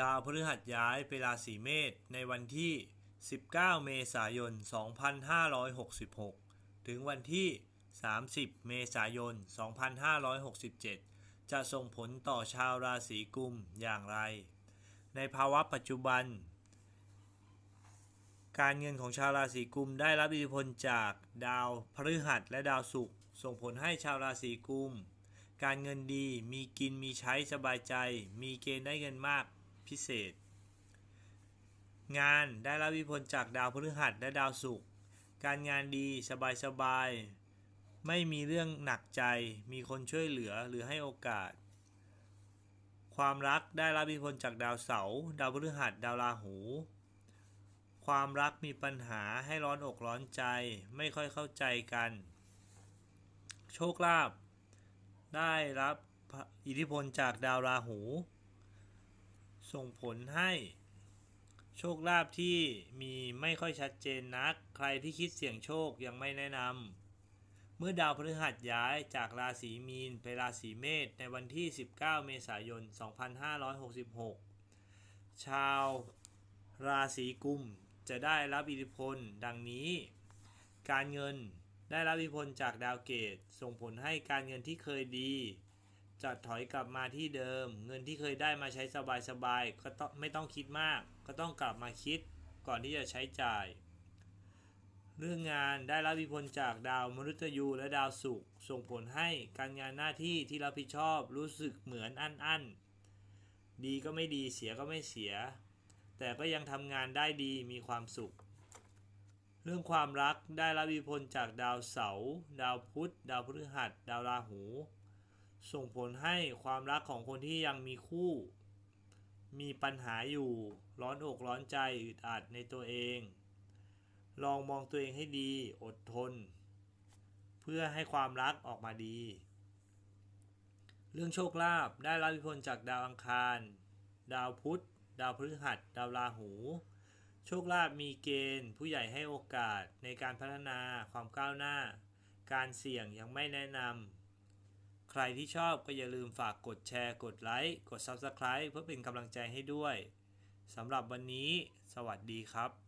ดาวพฤหัสย้ายไปราศีเมษในวันที่ 19 เมษายน 2566 ถึงวันที่ 30 เมษายน 2567 จะส่งผลต่อชาวราศีกุมอย่างไร ในภาวะปัจจุบัน การเงินของชาวราศีกุมได้รับอิทธิพลจากดาวพฤหัสและดาวศุกร์ส่งผลให้ชาวราศีกุมการเงินดี มีกินมีใช้สบายใจ มีเกณฑ์ได้เงินมาก พิเศษ งานได้รับอิทธิพลจากดาวพฤหัสและดาวศุกร์การงานดีสบายสบายๆไม่มีเรื่องหนักใจ มีคนช่วยเหลือหรือให้โอกาส ความรักได้รับอิทธิพลจากดาวเสาร์ดาวพฤหัส ดาวราหู ความรักมีปัญหาให้ร้อนอกร้อนใจ ไม่ค่อยเข้าใจกัน โชคลาภได้รับอิทธิพลจากดาวราหู ส่งผลให้โชคลาภที่มีไม่ค่อยชัดเจนนัก ใครที่คิดเสี่ยงโชคยังไม่แนะนำ เมื่อดาวพฤหัสย้ายจากราศีมีนไปราศีเมษในวันที่ 19 เมษายน 2566 ชาวราศีกุมจะได้รับอิทธิพลดังนี้ การเงินได้รับอิทธิพลจากดาวเกต ส่งผลให้การเงินที่เคยดี จะถอยกลับมาที่เดิม เงินที่เคยได้มาใช้สบายๆก็ต้องไม่ต้องคิดมาก ก็ต้องกลับมาคิดก่อนที่จะใช้จ่าย เรื่องงานได้รับอิทธิพลจากดาวมฤตยูและดาวศุกร์ส่งผลให้การงานหน้าที่ที่รับผิดชอบรู้สึกเหมือนอันอันๆดีก็ไม่ดีเสียก็ไม่เสีย แต่ก็ยังทำงานได้ดีมีความสุข เรื่องความรักได้รับอิทธิพลจากดาวเสาร์ดาวพุธ ดาวพฤหัส ดาวราหู ส่งผลให้ความรักของคนที่ยังมีคู่ มีปัญหาอยู่ร้อนอกร้อนใจอึดอัดในตัวเอง ลองมองตัวเองให้ดีอดทน เพื่อให้ความรักออกมาดี เรื่องโชคลาภได้รับอิทธิพลจากดาวอังคาร ดาวพุธ ดาวพฤหัส ดาวราหู โชคลาภมีเกณฑ์ ผู้ใหญ่ให้โอกาสในการพัฒนาความก้าวหน้า การเสี่ยงยังไม่แนะนำ ใครที่ชอบก็อย่าลืมฝากกดแชร์ กดไลค์ กด Subscribe เพื่อเป็นกำลังใจให้ด้วย สำหรับวันนี้ สวัสดีครับ